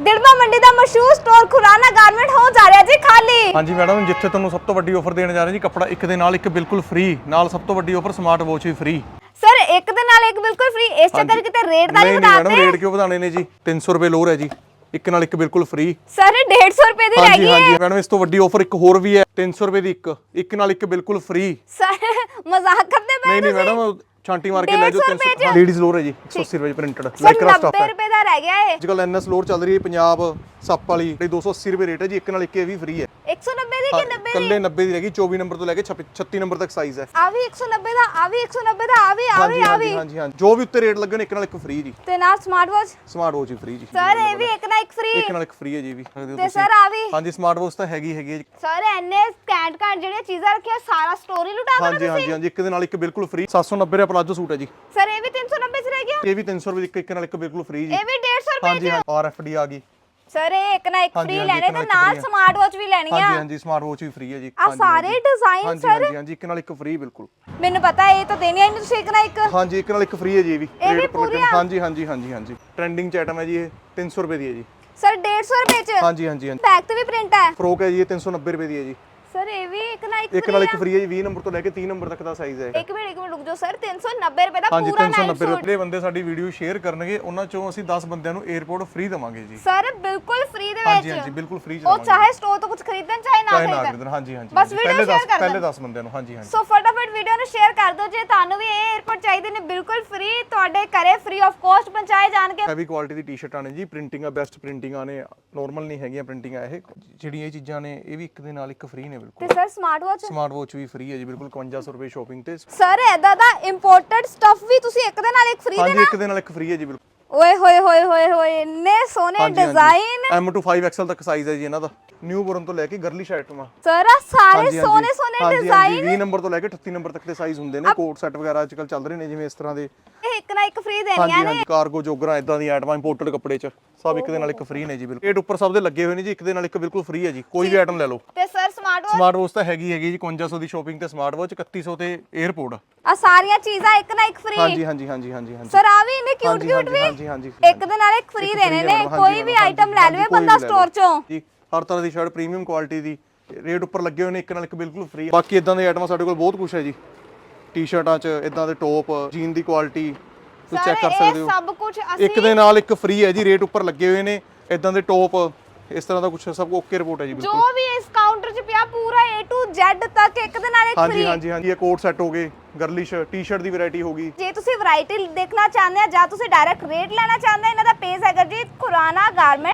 ਦਿੜਬਾ ਮੰਡੀ ਦਾ ਮਸ਼ਹੂਰ store Khurana garment ਹੋ ਜਾ ਰਿਹਾ ਜੀ ਖਾਲੀ। ਹਾਂਜੀ ਮੈਡਮ ਜਿੱਥੇ ਤੁਹਾਨੂੰ ਸਭ ਤੋਂ ਵੱਡੀ ਆਫਰ ਦੇਣ ਜਾ ਰਹੇ ਜੀ ਕੱਪੜਾ ਇੱਕ ਦੇ ਨਾਲ ਇੱਕ ਬਿਲਕੁਲ ਫ੍ਰੀ ਨਾਲ ਸਭ ਤੋਂ ਵੱਡੀ ਆਫਰ ਸਮਾਰਟ ਵਾਚ ਵੀ ਫ੍ਰੀ ਸਰ ਇੱਕ ਦੇ ਨਾਲ ਇੱਕ ਬਿਲਕੁਲ ਫ੍ਰੀ ਇਸ ਚੱਕਰ ਕਿਤੇ ਰੇਟ ਦਾ ਨਹੀਂ ਨਹੀਂ ਨਹੀਂ ਮੈਡਮ ਵਧਾਤੇ ਰੇਟ ਕਿਉਂ ਵਧਾਣੇ ਨੇ ਜੀ? 300 ਰੁਪਏ ਲੋਰ ਹੈ ਜੀ ਇੱਕ ਨਾਲ ਇੱਕ ਬਿਲਕੁਲ ਫ੍ਰੀ ਸਰ 150 ਰੁਪਏ ਦੀ ਰਹਿ ਗਈ ਹਾਂਜੀ। ਹੈ। ਮੈਡਮ ਇਸ ਤੋਂ ਵੱਡੀ ਆਫਰ ਇੱਕ ਹੋਰ ਵੀ ਹੈ 300 ਰੁਪਏ ਦੀ ਇੱਕ ਇੱਕ ਨਾਲ ਇੱਕ ਬਿਲਕੁਲ ਫ੍ਰੀ ਸਰ ਮਜ਼ਾਕ ਕਰਦੇ ਪਏ ਨਹੀਂ ਨਹੀਂ? ਮੈਡਮ ਛਾਂਟੀ ਮਾਰ ਕੇ ਲੈ ਜਾਓ 150 ਰੁਪਏ 300 ਲੇਡੀਜ਼ ਲੋਰ ਹੈ ਜੀ 180 ਰੁਪਏ ਪ੍ਰਿੰਟਡ ਸਰ ਲਾਈਕਰਾ ਸਟਾਫ 90 ਹੈ ਰੁਪਏ ਦਾ ਰਹਿ ਗਿਆ ਹੈ ਅੱਜ ਕੱਲ ਐਨਐਸ ਲੋਰ ਚੱਲ ਰਹੀ ਹੈ ਪੰਜਾਬ। ਸੱਪ ਵਾਲੀ। ਇਹ 280 ਰੁਪਏ ਰੇਟ ਹੈ ਜੀ ਇੱਕ ਨਾਲ ਇੱਕ ਇਹ ਵੀ ਫ੍ਰੀ ਹੈ। 190 ਦੀ ਕਿ 90 ਦੀ? ਕੱਲੇ 90 ਦੀ ਰਹੇਗੀ 24 ਨੰਬਰ ਤੋਂ ਲੈ ਕੇ 36 ਨੰਬਰ ਤੱਕ ਸਾਈਜ਼ ਹੈ। ਆ ਵੀ 190 ਦਾ ਆ ਵੀ 190 ਦਾ ਆ ਵੀ ਆ ਵੀ ਆ ਵੀ। ਹਾਂਜੀ ਹਾਂਜੀ। ਜੋ ਵੀ ਉੱਤੇ ਰੇਟ ਲੱਗਣ ਇੱਕ ਨਾਲ ਇੱਕ ਫ੍ਰੀ ਜੀ। ਤੇ ਨਾਲ ਸਮਾਰਟ ਵਾਚ ਸਮਾਰਟ ਵਾਚ ਵੀ ਫ੍ਰੀ ਜੀ। ਸਰ ਇਹ ਵੀ ਇੱਕ ਨਾ ਇੱਕ ਫ੍ਰੀ ਇੱਕ ਨਾਲ ਇੱਕ ਫ੍ਰੀ ਹੈ ਜੀ ਵੀ। ਹੋ ਤੇ। ਸਰ ਆ ਵੀ? ਹਾਂਜੀ ਸਮਾਰਟ ਵਾਚ ਤਾਂ ਹੈਗੀ ਹੈਗੀ ਹੈ। ਸਰ ਐਨੇ ਕੈਂਟ ਕੈਂਟ ਜਿਹੜੀਆਂ ਚੀਜ਼ਾਂ ਰੱਖੀਆਂ ਸਾਰਾ ਸਟੋਰੀ ਲੁਟਾ ਦੋ ਹਾਂਜੀ ਹਾਂਜੀ ਹਾਂਜੀ ਇੱਕ ਦੇ ਨਾਲ ਇੱਕ ਬਿਲਕੁਲ ਫ੍ਰੀ 790 ਰੁਪਏ ਪਲਾਜੋ ਸੂਟ ਹੈ ਜੀ। ਸਰ ਇਹ ਵੀ 390 ਚ ਰਹਿ ਗਿਆ? ਇਹ ਵੀ 300 ਰੁਪਏ ਦੀ ਇੱਕ ਇੱਕ ਨਾਲ ਇੱਕ ਬਿਲਕੁਲ ਫ੍ਰੀ ਜੀ। ਇਹ ਵੀ 150 ਰੁਪਏ ਹਾਂਜੀ ਹਾਂ ਆਰਐਫਡੀ ਆ ਗਈ। ਸਰ ਇਹ ਇੱਕ ਨਾ ਇੱਕ ਹਾਂਜੀ, ਫ੍ਰੀ ਹਾਂਜੀ, ਲੈਣੇ ਇੱਕ ਤੇ ਨਾਲ ਇੱਕ ਨਾਲ free ਆ। ਸਮਾਰਟ ਵਾਚ ਵੀ ਲੈਣੀ ਹਾਂਜੀ ਆ। ਹਾਂਜੀ ਸਮਾਰਟ ਵਾਚ ਵੀ ਫ੍ਰੀ ਹੈ ਜੀ। ਆ ਹਾਂਜੀ, ਸਾਰੇ ਹਾਂਜੀ। ਡਿਜ਼ਾਈਨ ਹਾਂਜੀ ਸਰ? ਹਾਂਜੀ ਹਾਂਜੀ ਇੱਕ ਨਾਲ ਇੱਕ ਫ੍ਰੀ ਬਿਲਕੁਲ। ਮੈਨੂੰ ਪਤਾ ਇਹ ਤਾਂ ਦੇਣੀ ਆ ਨਹੀਂ ਤੁਸੀਂ ਇੱਕ ਨਾ ਇੱਕ। ਹਾਂਜੀ ਇੱਕ ਨਾਲ ਇੱਕ ਫ੍ਰੀ ਹੈ ਜੀ ਇਹ ਵੀ। ਇਹ ਵੀ Rate per ਪੂਰੀ item। ਆ? ਹਾਂਜੀ ਹਾਂਜੀ ਹਾਂਜੀ ਹਾਂਜੀ। ਟ੍ਰੈਂਡਿੰਗ ਚ ਆਈਟਮ ਹੈ ਜੀ ਇਹ 300 ਰੁਪਏ ਦੀ ਹੈ ਜੀ। ਸਰ 150 ਰੁਪਏ ਚ? ਹਾਂਜੀ ਹਾਂਜੀ ਹਾਂਜੀ। ਬੈਕ ਤੇ ਵੀ ਪ੍ਰਿੰਟ ਹੈ? ਫਰੋਕ ਹੈ ਜੀ ਇਹ 390 ਰੁਪਏ ਦੀ ਹੈ ਜੀ। ਸਰ ਇਹ ਵੀ ਇੱਕ ਨਾਲ ਇੱਕ ਇੱਕ ਨਾਲ ਇੱਕ ਫ੍ਰੀ ਹੈ ਜੀ 20 ਨੰਬਰ ਤੋਂ ਲੈ ਕੇ 30 ਨੰਬਰ ਤੱਕ ਦਾ ਸਾਈਜ਼ ਹੈ ਇੱਕ ਮਿੰਟ ਇੱਕ ਮਿੰਟ ਰੁਕ ਜਾਓ ਸਰ 390 ਰੁਪਏ ਦਾ ਹਾਂਜੀ 390 ਰੁਪਏ ਜਿਹੜੇ ਬੰਦੇ ਸਾਡੀ ਵੀਡੀਓ ਸ਼ੇਅਰ ਕਰਨਗੇ ਉਹਨਾਂ ਚੋਂ ਅਸੀਂ 10 ਬੰਦਿਆਂ ਨੂੰ 에어ਪੋਰਟ ਫ੍ਰੀ ਦਵਾਂਗੇ ਜੀ। ਸਰ ਬਿਲਕੁਲ ਫ੍ਰੀ ਦੇ ਵਿੱਚ। ਹਾਂਜੀ ਹਾਂਜੀ ਬਿਲਕੁਲ ਫ੍ਰੀ ਚਲਾਵਾਂਗੇ ਉਹ ਚਾਹੇ ਸਟੋਰ ਤੋਂ ਕੁਝ ਖਰੀਦਣ ਚਾਹੇ ਨਾ ਖਰੀਦਣ। ਹਾਂਜੀ ਹਾਂਜੀ ਬਸ ਵੀਡੀਓ ਸ਼ੇਅਰ ਕਰ ਪਹਿਲੇ 10 ਬੰਦਿਆਂ ਨੂੰ ਹਾਂਜੀ ਹਾਂਜੀ। ਸੋ ਫਟਾਫਟ ਵੀਡੀਓ ਨੂੰ ਸ਼ੇਅਰ ਕਰ ਦਿਓ ਜੇ ਤੁਹਾਨੂੰ ਵੀ 에어ਪੋਰਟ ਚਾਹੀਦੇ ਨੇ ਬਿਲਕੁਲ ਫ੍ਰੀ ਤੁਹਾਡੇ ਘਰੇ ਫ੍ਰੀ ਆਫ ਕਾਸਟ ਪਹੁੰਚਾਏ ਜਾਣਗੇ। ਹੈਵੀ ਕੁਆਲਿਟੀ ਦੀ ਟੀ-ਸ਼ਰਟਾਂ ਨੇ ਜੀ ਪ੍ਰਿੰਟਿੰਗਾਂ ਬੈਸਟ ਪ੍ਰਿੰਟਿੰਗਾਂ ਨੇ ਨਾਰਮਲ ਨਹੀਂ ਹੈਗੀਆਂ ਪ੍ਰਿੰਟਿੰਗਾਂ ਇਹ ਜਿਹੜੀਆਂ ਇਹ ਚੀਜ਼ਾਂ ਨੇ ਇਹ ਵੀ ਇੱਕ ਦੇ ਨਾਲ ਇੱਕ ਫ੍ਰੀ ਨੇ ਬਿਲਕੁਲ। ਤੇ sir smart watch smart watch ਵੀ ਫ੍ਰੀ ਹੈ ਜੀ ਬਿਲਕੁਲ 5500 ਰੁਪਏ ਸ਼ਾਪਿੰਗ ਤੇ। ਸਰ ਐਦਾ ਦਾ ਇੰਪੋਰਟਡ ਸਟਫ ਵੀ ਤੁਸੀਂ ਇੱਕ ਦੇ ਨਾਲ ਇੱਕ ਫ੍ਰੀ ਹਾਂਜੀ ਦੇਣਾ ਇੱਕ ਦੇ ਨਾਲ ਇੱਕ ਫ੍ਰੀ ਹੈ ਜੀ ਬਿਲਕੁਲ। ਓਏ ਹੋਏ ਹੋਏ ਹੋਏ ਹੋਏ ਇੰਨੇ ਸੋਹਣੇ ਡਿਜ਼ਾਈਨ M to 5XL ਤੱਕ ਸਾਈਜ਼ ਹੈ ਜੀ ਇਹਨਾਂ ਦਾ। ਨਿਊ ਬੋਰਨ ਤੋਂ ਲੈ ਕੇ ਗਰਲਿਸ਼ ਆਈਟਮਾਂ ਸਰ ਆ ਸਾਰੇ ਸੋਹਣੇ ਸੋਹਣੇ ਹਾਂਜੀ ਡਿਜ਼ਾਈਨ 20 ਨੰਬਰ ਤੋਂ ਲੈ ਕੇ 38 ਨੰਬਰ ਤੱਕ ਦੇ ਸਾਈਜ਼ ਹੁੰਦੇ ਨੇ। ਕੋਟ ਸੈੱਟ ਵਗੈਰਾ ਅੱਜਕੱਲ ਚੱਲ ਰਹੇ ਨੇ ਜਿਵੇਂ ਇਸ ਤਰ੍ਹਾਂ ਦੇ ਇੱਕ ਨਾ ਇੱਕ ਫ੍ਰੀ ਦੇਣੀਆਂ ਨੇ। ਕਾਰਗੋ ਜੋਗਰਾ ਇਦਾਂ ਦੀ ਆਈਟਮਾਂ ਇੰਪੋਰਟਡ ਕੱਪੜੇ 'ਚ। ਸਭ ਇੱਕ ਦੇ ਨਾਲ ਇੱਕ ਫ੍ਰੀ ਨੇ ਜੀ ਬਿਲਕੁਲ। ਰੇਟ ਉੱਪਰ ਸਭ ਦੇ ਲੱਗੇ ਹੋਏ ਨੇ ਜੀ ਇੱਕ ਦੇ ਨਾਲ ਇੱਕ ਬਿਲਕੁਲ ਫ੍ਰੀ ਹੈ ਜੀ। ਕੋਈ ਵੀ ਆਈਟਮ ਲੈ ਲਓ। ਤੇ sir smart watch smart watch ਤਾਂ ਹੈਗੀ ਹੈਗੀ ਜੀ 5500 ਦੀ ਸ਼ਾਪਿੰਗ ਤੇ ਸਮਾਰਟ ਵਾਚ 3100 ਤੇ 에어ਪੋਰਟ ਆ ਸਾਰੀਆਂ ਚੀਜ਼ਾਂ ਇੱਕ ਨਾ ਇੱਕ ਫ੍ਰੀ ਹਾਂਜੀ ਹਾਂਜੀ ਹਾਂਜੀ ਹਾਂਜੀ ਹਾਂਜੀ। ਸਰ ਆ ਵੀ ਇਹਨੇ ਕਿਊਟ ਕਿਊਟ ਵੀ। ਹਾਂਜੀ, ਹਾਂਜੀ, ਇੱਕ ਦੇ ਨਾਲ ਇੱਕ ਫ੍ਰੀ ਦੇਣੇ ਨੇ। ਕੋਈ ਵੀ ਆਈਟਮ ਲੈ ਲਵੇ ਬੰਦਾ ਸਟੋਰ। ਚੋਂ। ਜੀ ਹਰ ਤਰ੍ਹਾਂ ਦੀ ਸ਼ਰਟ ਪ੍ਰੀਮੀਅਮ ਕੁਆਲਿਟੀ ਦੀ ਰੇਟ ਉੱਪਰ ਲੱਗੇ ਹੋਏ ਨੇ ਇੱਕ ਨਾਲ ਇੱਕ ਬਿਲਕੁਲ ਫ੍ਰੀ ਬਾਕੀ ਇਦਾਂ ਦੇ ਆਈਟਮਾਂ ਸਾਡੇ ਕੋਲ ਬਹੁਤ ਕੁਝ ਹੈ ਜੀ। ਟੀ-ਸ਼ਰਟਾਂ 'ਚ ਇਦਾਂ ਦੇ ਟੌਪ ਜੀਨ ਦੀ ਕੁਆਲਿਟੀ ਤੁਸੀਂ ਚੈੱਕ ਕਰ ਸਕਦੇ ਹੋ। ਸਭ ਕੁਝ ਅਸੀਂ ਇੱਕ ਦੇ ਨਾਲ ਇੱਕ ਫ੍ਰੀ ਹੈ ਜੀ ਰੇਟ ਉੱਪਰ ਲੱਗੇ ਹੋਏ ਨੇ ਇਦਾਂ ਦੇ ਟੌਪ ਇਸ ਤਰ੍ਹਾਂ ਦਾ ਕੁਝ ਸਭ ਓਕੇ ਰਿਪੋਰਟ ਹੈ ਜੀ ਜੋ ਬਿਲਕੁਲ। ਵੀ ਇਸ ਕਾਊਂਟਰ 'ਚ ਪਿਆ ਪੂਰਾ A to Z ਤੱਕ ਇੱਕ ਦੇ ਨਾਲ ਇੱਕ ਹਾਂਜੀ ਫ੍ਰੀ ਹਾਂਜੀ ਹਾਂਜੀ ਇਹ ਕੋਟ ਸੈੱਟ ਹੋ ਗਏ ਗਰਲਿਸ਼ ਟੀ-ਸ਼ਰਟ ਦੀ ਵੈਰਾਈਟੀ ਹੋ ਗਈ। ਜੇ ਤੁਸੀਂ ਵੈਰਾਈਟੀ ਦੇਖਣਾ ਚਾਹੁੰਦੇ ਆ ਜਾਂ ਤੁਸੀਂ ਡਾਇਰੈਕਟ ਰੇਟ ਲੈਣਾ ਚਾਹੁੰਦੇ ਆ ਇਹਨਾਂ ਦਾ ਪੇਜ ਹੈਗਾ ਜੀ ਖੁਰਾਨਾ ਗਾਰਮੈਂਟ